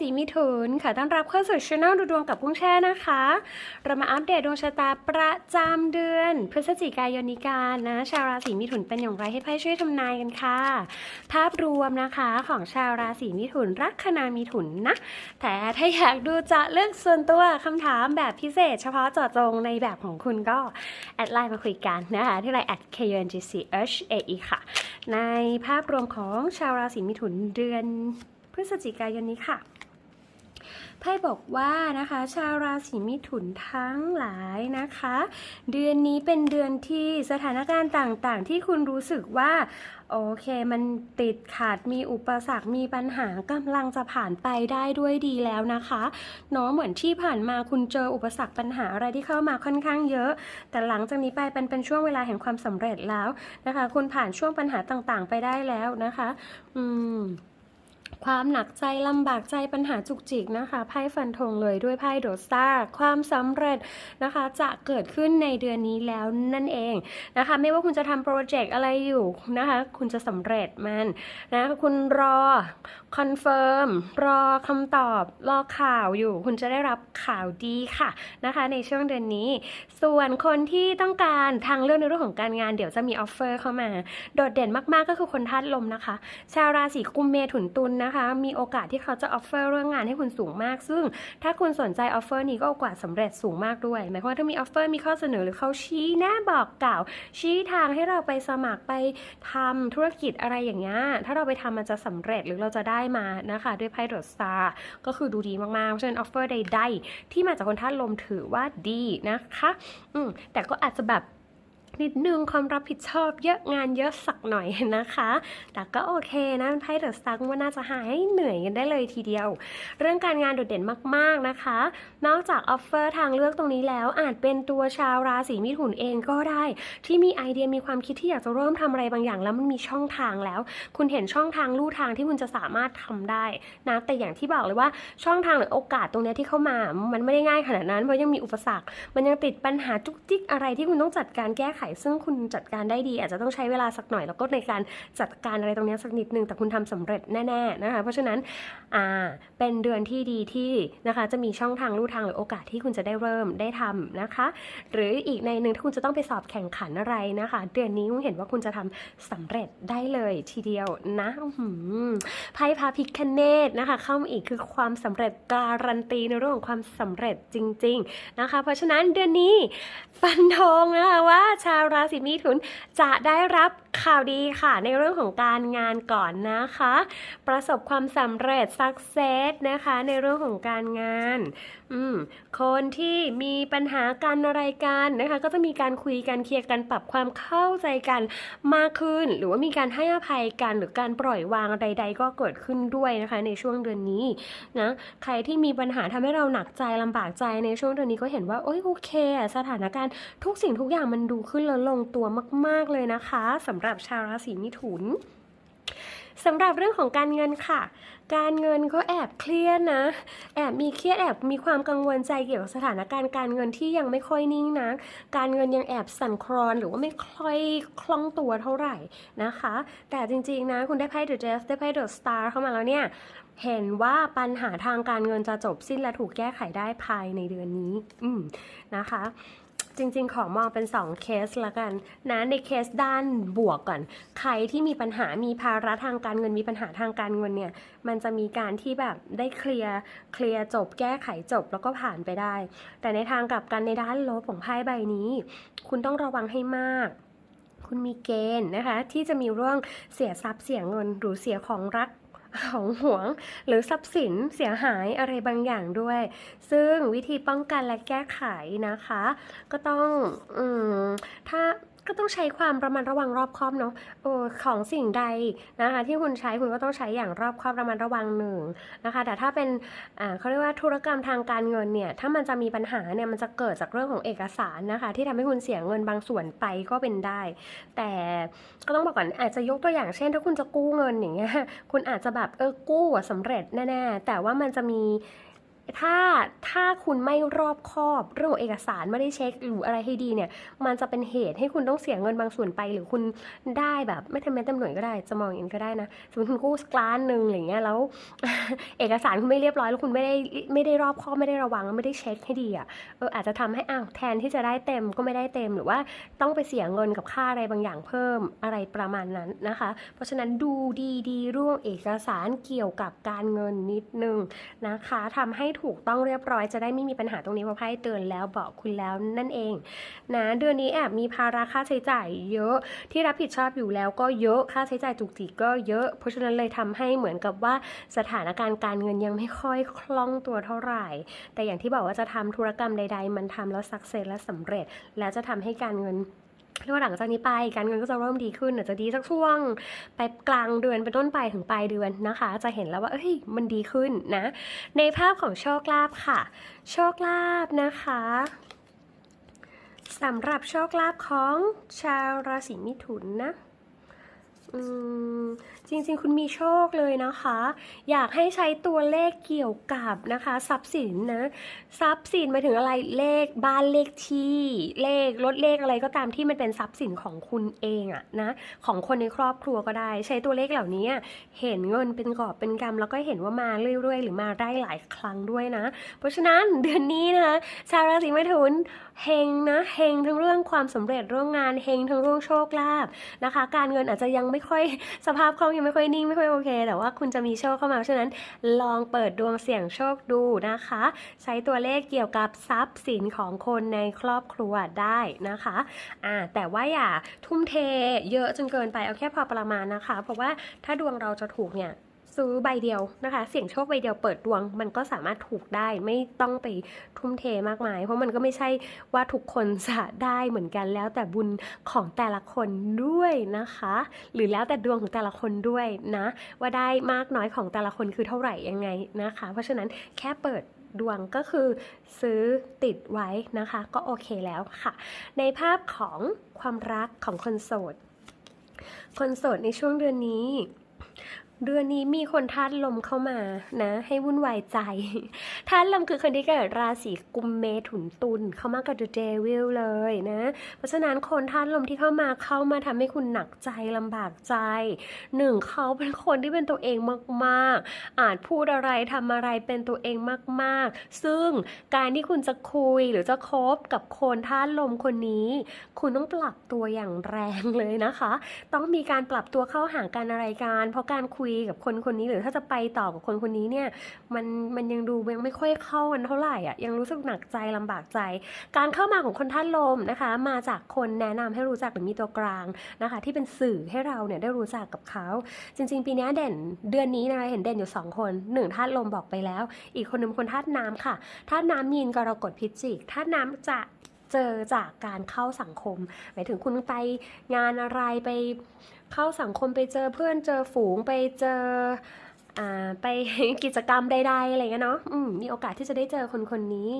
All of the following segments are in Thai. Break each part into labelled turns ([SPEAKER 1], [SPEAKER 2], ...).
[SPEAKER 1] ศีมิถุนขอต้อนรับเข้าสู่ช่องดูดวงกับกุ้งแช่นะคะ เรามาอัปเดตดวงชะตาประจำเดือน พฤศจิกายนนี้กันนะ ชาวราศีมิถุนเป็นอย่างไรให้ไพ่ช่วยทำนายกันค่ะ ภาพรวมนะคะของชาวราศีมิถุน รักคณามิถุนนะ แต่ถ้าอยากดูจะเลือกส่วนตัวคำถามแบบพิเศษ เฉพาะเจาะจงในแบบของคุณก็แอดไลน์มาคุยกันนะคะที่ไลน์ at kungchae ค่ะ ในภาพรวมของชาวราศีมิถุนเดือนพฤศจิกายนนี้ค่ะ ไพ่บอกว่านะคะ ชาวราศีมิถุนทั้งหลายนะคะ เดือนนี้เป็นเดือนที่สถานการณ์ต่างๆ ที่คุณรู้สึกว่าโอเค มันติดขัดมีอุปสรรคมีปัญหากำลังจะผ่านไปได้ด้วยดีแล้วนะคะเนาะเหมือนที่ผ่านมาคุณเจออุปสรรคปัญหาอะไรที่เข้ามาค่อนข้างเยอะ แต่หลังจากนี้ไปเป็นเป็นช่วงเวลาแห่งความสำเร็จแล้วนะคะ คุณผ่านช่วงปัญหาต่างๆ ไปได้แล้วนะคะ อืม ความหนักใจลำบากใจปัญหาจุกจิกนะคะไพ่ฟันธงเลยด้วยไพ่โดสตาร์ความสำเร็จนะคะ จะเกิดขึ้นในเดือนนี้แล้วนั่นเองนะคะ ไม่ว่าคุณจะทำโปรเจกต์อะไรอยู่นะคะ คุณจะสำเร็จมันนะคุณรอคอนเฟิร์มรอคำตอบรอข่าวอยู่ คุณจะได้รับข่าวดีค่ะนะคะ ในช่วงเดือนนี้ ส่วนคนที่ต้องการทางเลือกในเรื่องของการงานเดี๋ยวจะมีออฟเฟอร์เข้ามา โดดเด่นมากๆก็คือคนธาตุลมนะคะ ชาวราศีกุมเมถุนตุลนะคะ มีโอกาสที่เขาจะออฟเฟอร์เรื่องงานให้คุณสูงมาก ซึ่งถ้าคุณสนใจออฟเฟอร์นี้ก็โอกาสสำเร็จสูงมากด้วย หมายความว่าถ้ามีออฟเฟอร์มีข้อเสนอหรือเขาชี้แนะบอกกล่าว ชี้ทางให้เราไปสมัครไปทำธุรกิจอะไรอย่างเงี้ยถ้าเราไปทำมันจะสำเร็จหรือเราจะได้มานะคะ ด้วยไพ่ดอสตาร์ก็คือดูดีมากๆเพราะฉะนั้นออฟเฟอร์ใดๆที่มาจากคนธาตุลมถือว่าดีนะคะอืมแต่ก็อาจจะแบบ นิดนึงความรับผิดชอบเยอะงานเยอะสักหน่อยนะคะ แต่ก็โอเคนะไพ่เดอะสตาร์ว่าน่าจะหายเหนื่อยกันได้เลยทีเดียว เรื่องการงานโดดเด่นมากๆนะคะ นอกจากออฟเฟอร์ทางเลือกตรงนี้แล้ว อาจเป็นตัวชาวราศีมิถุนเองก็ได้ ที่มีไอเดียมีความคิดที่อยากจะเริ่มทำอะไรบางอย่าง แล้วมันมีช่องทางแล้ว คุณเห็นช่องทางลู่ทางที่คุณจะสามารถทำได้นะแต่อย่างที่บอกเลยว่าช่องทางหรือโอกาสตรงนี้ที่เข้ามา มันไม่ได้ง่ายขนาดนั้นเพราะยังมีอุปสรรค มันยังติดปัญหาจุกจิกอะไรที่คุณต้องจัดการแก้ไขซึ่งคุณจัดการได้ดี อาจจะต้องใช้เวลาสักหน่อย แล้วก็ในการจัดการอะไรตรงนี้สักนิดนึง แต่คุณทำสำเร็จแน่ๆนะคะ เพราะฉะนั้นอ่าเป็นเดือนที่ดีที่นะคะจะมีช่องทางลู่ทางหรือโอกาสที่คุณจะได้เริ่มได้ทำนะคะ หรืออีกในหนึ่งถ้าคุณจะต้องไปสอบแข่งขันอะไรนะคะ เดือนนี้คุณเห็นว่าคุณจะทำสำเร็จได้เลยทีเดียวนะไพ่พาพิคเนตนะคะ เข้ามาอีกคือความสำเร็จการันตีในเรื่องของความสำเร็จจริง ๆ นะคะ เพราะฉะนั้นเดือนนี้ฟันธงนะคะว่าชาวราศีมีถุนจะได้รับข่าวดีค่ะในเรื่องของการงานก่อนนะคะ ประสบความสำเร็จ success นะคะในเรื่องของการงานอืมคนที่มีปัญหากันอะไรกันนะคะ ก็จะมีการคุยกันเคลียร์กันปรับความเข้าใจกันมากขึ้น หรือว่ามีการให้อภัยกันหรือการปล่อยวางใด ๆ ก็เกิดขึ้นด้วยนะคะ ในช่วงเดือนนี้นะใครที่มีปัญหาทำให้เราหนักใจลำบากใจในช่วงเดือนนี้ก็เห็นว่าโอ้ยโอเค สถานการณ์ทุกสิ่งทุกอย่างมันดูขึ้นแล้วลงตัวมาก ๆเลยนะคะสำหรับชาวราศีมิถุนสำหรับเรื่องของการเงินค่ะ การเงินก็แอบเครียดนะ แอบมีเครียดแอบมีความกังวลใจเกี่ยวกับสถานการณ์การเงินที่ยังไม่ค่อยนิ่งนะการเงินยังแอบสั่นคลอนหรือว่าไม่ค่อยคล่องตัวเท่าไหร่นะคะ แต่จริงๆนะคุณได้ไพ่ The Death ได้ไพ่ The Star เข้ามาแล้วเนี่ย เห็นว่าปัญหาทางการเงินจะจบสิ้นและถูกแก้ไขได้ภายในเดือนนี้ อืมนะคะ จริงๆ ขอมองเป็น 2 เคสละกันนะในเคสด้านบวกก่อน ใครที่มีปัญหามีภาระทางการเงินมีปัญหาทางการเงินเนี่ย มันจะมีการที่แบบได้เคลียร์เคลียร์จบแก้ไขจบแล้วก็ผ่านไปได้ แต่ในทางกลับกันในด้านลบของไพ่ใบนี้ คุณต้องระวังให้มากคุณมีเกณฑ์นะคะ ที่จะมีเรื่องเสียทรัพย์เสียเงินหรือเสียของรัก ของหวง หรือทรัพย์สินเสียหายอะไรบางอย่างด้วย ซึ่งวิธีป้องกันและแก้ไขนะคะ ก็ต้องอถ้า ก็ต้องใช้ความระมัดระวังรอบคอบเนาะโอ้ของสิ่งใดนะคะ ที่คุณใช้คุณก็ต้องใช้อย่างรอบคอบระมัดระวังหนึ่งนะคะ แต่ถ้าเป็นเขาเรียกว่าธุรกรรมทางการเงินเนี่ยถ้ามันจะมีปัญหาเนี่ยมันจะเกิดจากเรื่องของเอกสารนะคะ ที่ทำให้คุณเสียเงินบางส่วนไปก็เป็นได้ แต่ก็ต้องบอกก่อนอาจจะยกตัวอย่างเช่น ถ้าคุณจะกู้เงินอย่างเงี้ยคุณอาจจะแบบเออกู้อะสำเร็จแน่ๆแต่ว่ามันจะมี ถ้าถ้าคุณไม่รอบคอบเรื่องของเอกสารไม่ได้เช็คหรืออะไรให้ดีเนี่ย มันจะเป็นเหตุให้คุณต้องเสียเงินบางส่วนไป หรือคุณได้แบบไม่ทำเม็ดเต็มหน่วยก็ได้ จะมองอย่างนี้ก็ได้นะสมมติคุณกู้สกล้านหนึ่งอย่างเงี้ยแล้ว เอกสารคุณไม่เรียบร้อยแล้วคุณไม่ได้ไม่ได้รอบคอบไม่ได้ระวังไม่ได้เช็คให้ดีอะเอออาจจะทำให้อ้าวแทนที่จะได้เต็มก็ไม่ได้เต็มหรือว่าต้องไปเสียเงินกับค่าอะไรบางอย่างเพิ่มอะไรประมาณนั้นนะคะ เพราะฉะนั้นดูดีๆเรื่องเอกสารเกี่ยวกับการเงินนิดนึงนะคะทำให้ถูกต้องเรียบร้อยจะได้ไม่มีปัญหาตรงนี้เพราะไพ่เตือนแล้วบอกคุณแล้วนั่นเองนะเดือนนี้แอบมีภาระค่าใช้จ่ายเยอะที่รับผิดชอบอยู่แล้วก็เยอะค่าใช้จ่ายจุกจิกก็เยอะ เพราะฉะนั้นเลยทำให้เหมือนกับว่าสถานการณ์การเงินยังไม่ค่อยคล่องตัวเท่าไหร่ แต่อย่างที่บอกว่าจะทำธุรกรรมใด ๆ มันทำแล้วสักเซสและสำเร็จ แล้วจะทำให้การเงิน เรียกว่าหลังจากนี้ไปการเงินก็จะเริ่มดีขึ้นอาจจะดีสักช่วง ไปกลางเดือนเป็นต้นไปถึงปลายเดือนนะคะ จะเห็นแล้วว่าเอ้ยมันดีขึ้นนะ ในภาพของโชคลาภค่ะ โชคลาภนะคะสำหรับโชคลาภของชาวราศีมิถุนนะ จริงๆ คุณมีโชคเลยนะคะ อยากให้ใช้ตัวเลขเกี่ยวกับนะคะทรัพย์สินนะทรัพย์สินหมายถึงอะไรเลขบ้านเลขที่เลขรถเลขอะไรก็ตามที่มันเป็นทรัพย์สินของคุณเองอะนะของคนในครอบครัวก็ได้ ใช้ตัวเลขเหล่านี้เห็นเงินเป็นกอบเป็นกำแล้วก็เห็นว่ามาเรื่อยๆ หรือมาได้หลายครั้งด้วยนะ เพราะฉะนั้นเดือนนี้นะคะชาวราศีเมถุนเฮงนะเฮงทั้งเรื่องความสำเร็จเรื่องงานเฮงทั้งเรื่องโชคลาภนะคะ การเงินอาจจะยังไม่ค่อยสภาพคล่องยังไม่ค่อยนิ่งไม่ค่อยโอเค แต่ว่าคุณจะมีโชคเข้ามาเพราะฉะนั้นลองเปิดดวงเสี่ยงโชคดูนะคะ ใช้ตัวเลขเกี่ยวกับทรัพย์สินของคนในครอบครัวได้นะคะอ่าแต่ว่าอย่าทุ่มเทเยอะจนเกินไปเอาแค่พอประมาณนะคะ เพราะว่าถ้าดวงเราจะถูกเนี่ย ซื้อใบเดียวนะคะ เสี่ยงโชคใบเดียวเปิดดวง มันก็สามารถถูกได้ไม่ต้องไปทุ่มเทมากมาย เพราะมันก็ไม่ใช่ว่าทุกคนจะได้เหมือนกันแล้วแต่บุญของแต่ละคนด้วยนะคะ หรือแล้วแต่ดวงของแต่ละคนด้วยนะ ว่าได้มากน้อยของแต่ละคนคือเท่าไหร่ยังไงนะคะ เพราะฉะนั้นแค่เปิดดวงก็คือซื้อติดไว้นะคะ ก็โอเคแล้วค่ะ ในภาพของความรักของคนโสด คนโสดในช่วงเดือนนี้ เดือนนี้มีคนธาตุลมเข้ามานะ ให้วุ่นวายใจธาตุลมคือคนที่เกิดราศีกุมเมถุนตุลเข้ามากับ The Devil เลยนะ เพราะฉะนั้นคนธาตุลมที่เข้ามาเข้ามาทำให้คุณหนักใจลำบากใจหนึ่งเขาเป็นคนที่เป็นตัวเองมากๆ อาจพูดอะไรทำอะไรเป็นตัวเองมาก ๆ ซึ่งการที่คุณจะคุยหรือจะคบกับคนธาตุลมคนนี้ คุณต้องปรับตัวอย่างแรงเลยนะคะ ต้องมีการปรับตัวเข้าหากันอะไรกันเพราะการคุยกับคนคนนี้หรือถ้าจะไปต่อกับคนคนนี้เนี่ยมันมันยังดูยังไม่ค่อยเข้ากันเท่าไหร่อะยังรู้สึกหนักใจลำบากใจ การเข้ามาของคนท่านลมนะคะ มาจากคนแนะนำให้รู้จักหรือมีตัวกลางนะคะ ที่เป็นสื่อให้เราเนี่ยได้รู้จักกับเขา จริง ๆ ปีนี้เด่นเดือนนี้นะคะเห็นเด่นอยู่สองคนหนึ่งธาตุลมบอกไปแล้ว อีกคนหนึงเป็นคนธาตุน้ำค่ะธาตุน้ำมีนกรกฎพิจิกธาตุน้ำจะ เจอจากการเข้าสังคม หมายถึงคุณไปงานอะไรไปเข้าสังคมไปเจอเพื่อนเจอฝูงไปเจอไปกิจกรรมใดๆอะไรเงี้ยเนาะมมีโอกาสที่จะได้เจอคนคนนี้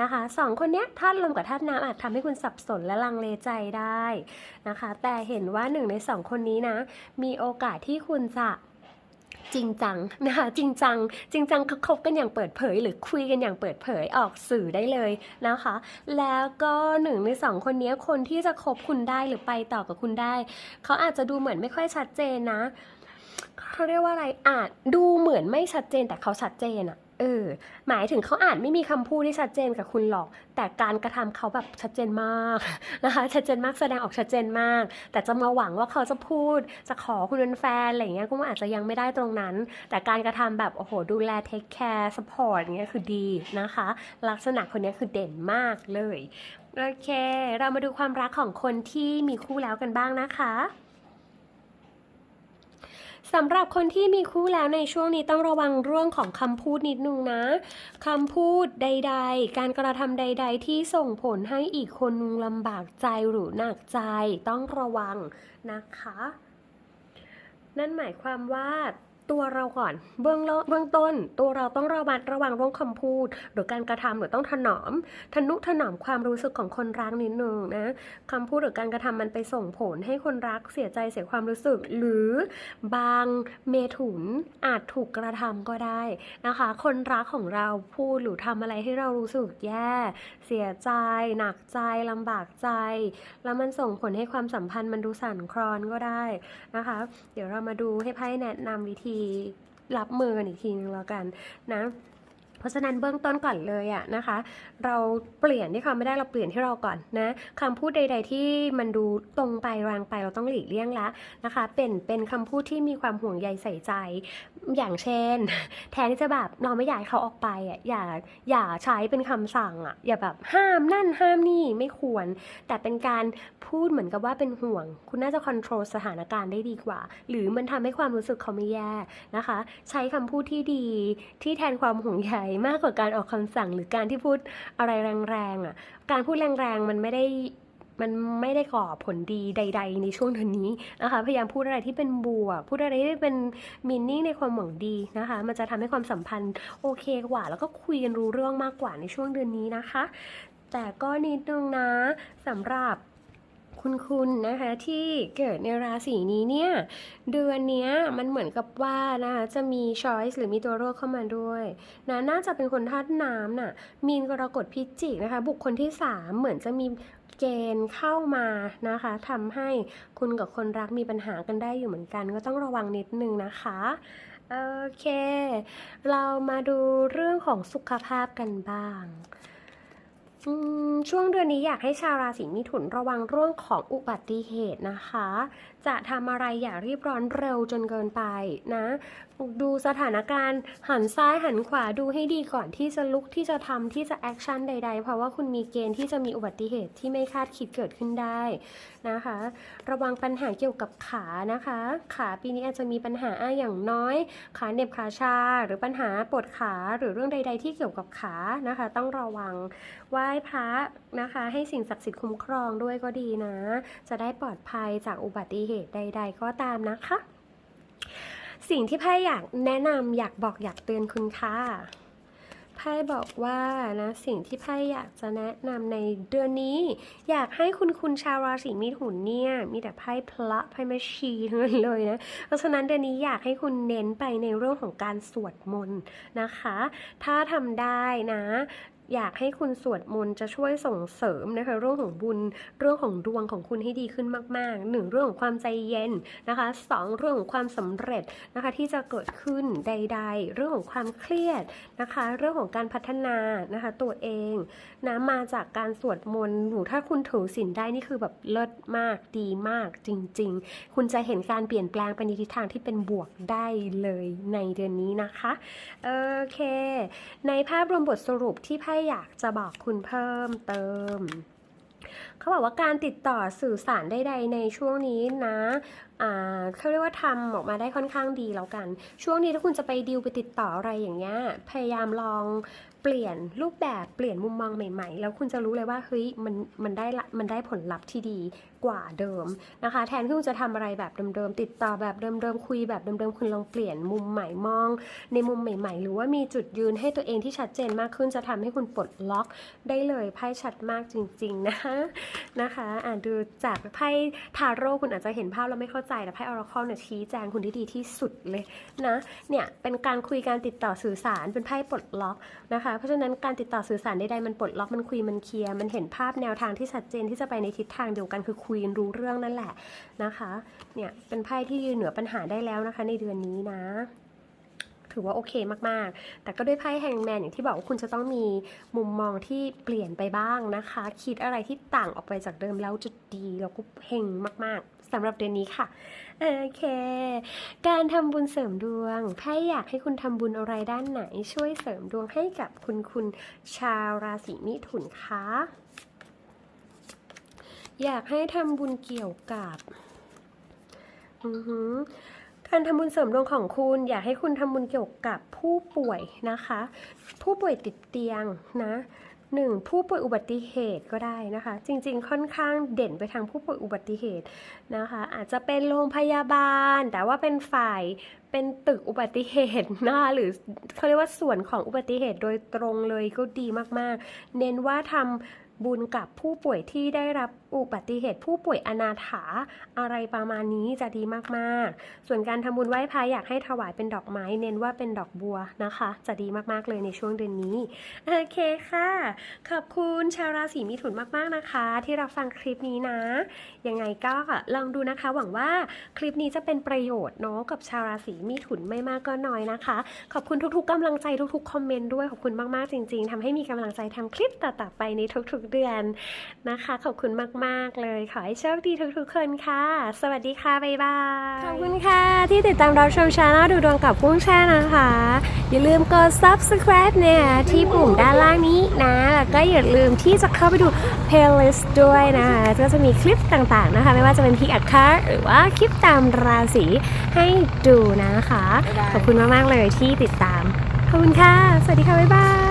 [SPEAKER 1] นะคะสองคนเนี้ยธาตุลมกับธาตุน้ำอาจทำให้คุณสับสนและลังเลใจได้นะคะ แต่เห็นว่าหนึ่งในสองคนนี้นะ มีโอกาสที่คุณจะ จริงจังนะคะจริงจัง จริงจังคบกันอย่างเปิดเผย หรือคุยกันอย่างเปิดเผยออกสื่อได้เลยนะคะ แล้วก็หนึ่งในสองคนนี้คนที่จะคบคุณได้หรือไปต่อกับคุณได้ เขาอาจจะดูเหมือนไม่ค่อยชัดเจนนะเขาเรียกว่าอะไรอาจดูเหมือนไม่ชัดเจนแต่เขาชัดเจนอะ เออ หมายถึงเขาอาจไม่มีคำพูดที่ชัดเจนกับคุณหรอก แต่การกระทำเขาแบบชัดเจนมากนะคะ ชัดเจนมากแสดงออกชัดเจนมาก แต่จะมาหวังว่าเขาจะพูด จะขอคุณเป็นแฟนอะไรเงี้ยก็อาจจะยังไม่ได้ตรงนั้น แต่การกระทำแบบโอ้โหดูแลเทคแคร์สปอร์ตเงี้ยคือดีนะคะ ลักษณะคนนี้คือเด่นมากเลย โอเค เรามาดูความรักของคนที่มีคู่แล้วกันบ้างนะคะ สำหรับคนที่มีคู่แล้วในช่วงนี้ต้องระวังเรื่องของคำพูดนิดนึงนะคำพูดใด ๆ การกระทำใด ๆ ที่ส่งผลให้อีกคนนึงลำบากใจหรือหนักใจต้องระวังนะคะ นั่นหมายความว่า ตัวเราก่อน เบื้องเบื้องต้น ตัวเราต้องระมัดระวังเรื่องคำพูด หรือการกระทำหรือต้องถนอม ทนุถนอมความรู้สึกของคนรักนิดนึงนะคำพูดหรือการกระทำมันไปส่งผลให้คนรักเสียใจเสียความรู้สึก หรือบางเมถุนอาจถูกกระทำก็ได้นะคะ คนรักของเราพูดหรือทำอะไรให้เรารู้สึกแย่ เสียใจ หนักใจลำบากใจ แล้วมันส่งผลให้ความสัมพันธ์มันดูสั่นคลอนก็ได้นะคะ เดี๋ยวเรามาดูให้ไพ่แนะนำวิธีรับมือกันอีกทีนึงแล้วกันนะเพราะฉะนั้นเบื้องต้นก่อนเลยอะนะคะ เราเปลี่ยนที่เขาไม่ได้เราเปลี่ยนที่เราก่อนนะคำพูดใด ๆ ที่มันดูตรงไปรางไปเราต้องหลีกเลี่ยงละนะคะ เป็นเป็นคำพูดที่มีความห่วงใยใส่ใจ อย่างเช่น แทนที่จะแบบเราไม่อยากเขาออกไปอะอย่าอย่าใช้เป็นคำสั่งอะ อย่าแบบห้ามนั่นห้ามนี่ไม่ควร แต่เป็นการพูดเหมือนกับว่าเป็นห่วง คุณน่าจะควบคุมสถานการณ์ได้ดีกว่า หรือมันทำให้ความรู้สึกเขาไม่แย่นะคะ ใช้คำพูดที่ดีที่แทนความห่วงใยมากกว่าการออกคำสั่ง หรือการที่พูดอะไรแรงๆอะ การพูดแรงๆมันไม่ได้ มันไม่ได้ก่อผลดีใด ๆ ในช่วงเดือนนี้นะคะ พยายามพูดอะไรที่เป็นบวก พูดอะไรที่เป็นมินนิ่งในความหวังดีนะคะ มันจะทำให้ความสัมพันธ์โอเคกว่า แล้วก็คุยกันรู้เรื่องมากกว่าในช่วงเดือนนี้นะคะ แต่ก็นิดนึงนะสำหรับ คุณคุณนะคะที่เกิดในราศีนี้เนี่ยเดือนเนี้ยมันเหมือนกับว่านะคะจะมีช้อยส์หรือมีตัวเลือกเข้ามาด้วยนะน่าจะเป็นคนธาตุน้ำน่ะมีนกรกฎพิจิกนะคะบุคคลที่ 3 เหมือนจะมีเกณฑ์เข้ามานะคะทำให้คุณกับคนรักมีปัญหากันได้อยู่เหมือนกัน ก็ต้องระวังนิดนึงนะคะโอเค เรามาดูเรื่องของสุขภาพกันบ้าง ช่วงเดือนนี้อยากให้ชาวราศีมิถุนระวังเรื่องของอุบัติเหตุนะคะจะทำอะไรอย่ารีบร้อนเร็วจนเกินไปนะ ดูสถานการณ์หันซ้ายหันขวาดูให้ดีก่อนที่จะลุกที่จะทำที่จะแอคชั่นใด ๆ เพราะว่าคุณมีเกณฑ์ที่จะมีอุบัติเหตุที่ไม่คาดคิดเกิดขึ้นได้นะคะ ระวังปัญหาเกี่ยวกับขานะคะ ขาปีนี้อาจจะมีปัญหาอย่างน้อย ขาเน็บขาชา หรือปัญหาปวดขาหรือเรื่องใด ๆ ที่เกี่ยวกับขานะคะ ต้องระวังไหว้พระนะคะ ให้สิ่งศักดิ์สิทธิ์คุ้มครองด้วยก็ดีนะ จะได้ปลอดภัยจากอุบัติเหตุใด ๆ ก็ตามนะคะ สิ่งที่ไพ่อยากแนะนำอยากบอกอยากเตือนคุณค่ะไพ่บอกว่านะสิ่งที่ไพ่อยากจะแนะนำในเดือนนี้ อยากให้คุณคุณชาวราศีมิถุนเนี่ยมีแต่ไพ่พระไพ่แม่ชีทั้งนั้นเลยนะเพราะฉะนั้นเดือนนี้อยากให้คุณเน้นไปในเรื่องของการสวดมนต์นะคะ ถ้าทำได้นะ อยากให้คุณสวดมนต์จะช่วยส่งเสริมนะคะเรื่องของบุญเรื่องของดวงของคุณให้ดีขึ้นมากๆหนึ่งเรื่องของความใจเย็นนะคะสองเรื่องของความสำเร็จนะคะที่จะเกิดขึ้นใด ๆ เรื่องของความเครียดนะคะ เรื่องของการพัฒนานะคะตัวเองนะมาจากการสวดมนต์หนูถ้าคุณถือศีลได้นี่คือแบบเลิศมากดีมากจริง ๆ คุณจะเห็นการเปลี่ยนแปลงไปในทิศทางที่เป็นบวกได้เลยในเดือนนี้นะคะโอเค ในภาพรวมบทสรุปที่ไพ่อยากจะบอกคุณเพิ่มเติมเขาบอกว่าการติดต่อสื่อสารใดๆในช่วงนี้นะเขาเรียกว่าทำออกมาได้ค่อนข้างดีแล้วกัน ช่วงนี้ถ้าคุณจะไปดีลไปติดต่ออะไรอย่างเงี้ย พยายามลอง เปลี่ยนรูปแบบเปลี่ยนมุมมองใหม่ๆ แล้วคุณจะรู้เลยว่าเฮ้ยมันมันได้ละมันได้ผลลัพธ์ที่ดีกว่าเดิมนะคะ แทนที่คุณจะทำอะไรแบบเดิมๆติดต่อแบบเดิมๆคุยแบบเดิมๆคุณลองเปลี่ยนมุมใหม่มอง ในมุมใหม่ ๆ หรือว่ามีจุดยืนให้ตัวเองที่ชัดเจนมากขึ้นจะทำให้คุณปลดล็อกได้เลยไพ่ชัดมากจริง ๆ นะคะนะคะอ่านดูจากไพ่ทาโร่คุณอาจจะเห็นภาพแล้วไม่เข้าใจแต่ไพ่ออราคอลเนี่ยชี้แจงคุณได้ดีที่สุดเลยนะเนี่ยเป็นการคุยการติดต่อสื่อสารเป็นไพ่ปลดล็อกนะคะเพราะฉะนั้นการติดต่อสื่อสารใดๆมันปลดล็อกมันคุยมันเคลียร์มันเห็นภาพแนวทางที่ชัดเจนที่จะไปในทิศทางเดียวกันคือคุยนรู้เรื่องนั่นแหละนะคะเนี่ยเป็นไพ่ที่ยืนเหนือปัญหาได้แล้วนะคะ ในเดือนนี้นะถือว่าโอเคมากๆ แต่ก็ด้วยไพ่แฮงแมนอย่างที่บอกว่าคุณจะต้องมีมุมมองที่เปลี่ยนไปบ้างนะคะ คิดอะไรที่ต่างออกไปจากเดิมแล้วจะดีแล้วก็เฮงมากๆสำหรับเดือนนี้ค่ะ โอเค การทำบุญเสริมดวงไพ่อยากให้คุณทำบุญอะไรด้านไหน ช่วยเสริมดวงให้กับคุณคุณชาวราศีมิถุนคะอยากให้ทำบุญเกี่ยวกับอือหือการทำบุญเสริมดวงของคุณ อยากให้คุณทำบุญเกี่ยวกับผู้ป่วยนะคะ ผู้ป่วยติดเตียงนะ หนึ่งผู้ป่วยอุบัติเหตุก็ได้นะคะ จริงๆ ค่อนข้างเด่นไปทางผู้ป่วยอุบัติเหตุนะคะ อาจจะเป็นโรงพยาบาล แต่ว่าเป็นฝ่ายเป็นตึกอุบัติเหตุหนะคะหรือเขาเรียกว่าส่วนของอุบัติเหตุโดยตรงเลยก็ดีมากๆ เน้นว่าทำบุญกับผู้ป่วยที่ได้รับอุบัติเหตุ ผู้ป่วยอนาถาอะไรประมาณนี้จะดีมากๆ ส่วนการทำบุญไหว้พระอยากให้ถวายเป็นดอกไม้ เน้นว่าเป็นดอกบัวนะคะ จะดีมากๆเลยในช่วงเดือนนี้โอเคค่ะ ขอบคุณชาวราศีมิถุนมากๆนะคะ ที่รับฟังคลิปนี้นะยังไงก็ลองดูนะคะ หวังว่าคลิปนี้จะเป็นประโยชน์เนาะกับชาวราศีมิถุนไม่มากก็น้อยนะคะ ขอบคุณทุกๆกำลังใจทุกๆคอมเมนต์ด้วยขอบคุณมากๆจริง ๆทำให้มีกำลังใจทำคลิปต่อๆไปในทุกๆเดือนนะคะ ขอบคุณมากๆเลย ขอให้โชคดีทุกๆคนค่ะ สวัสดีค่ะบ๊ายบายขอบคุณค่ะ ที่ติดตามรับชมช anel ดูดวงกับกุ้งแช่นะคะ อย่าลืมกด subscribe เนี่ยที่ปุ่มด้านล่างนี้นะแล้วก็อย่าลืมที่จะเข้าไปดู playlist ด้วยนะคะก็จะมีคลิปต่างๆนะคะ ไม่ว่าจะเป็นพิกอัคคาหรือว่าคลิปตามราศีให้ดูนะนะคะ ขอบคุณมาก ๆ เลยที่ติดตาม ขอบคุณค่ะ สวัสดีค่ะ บ๊ายบาย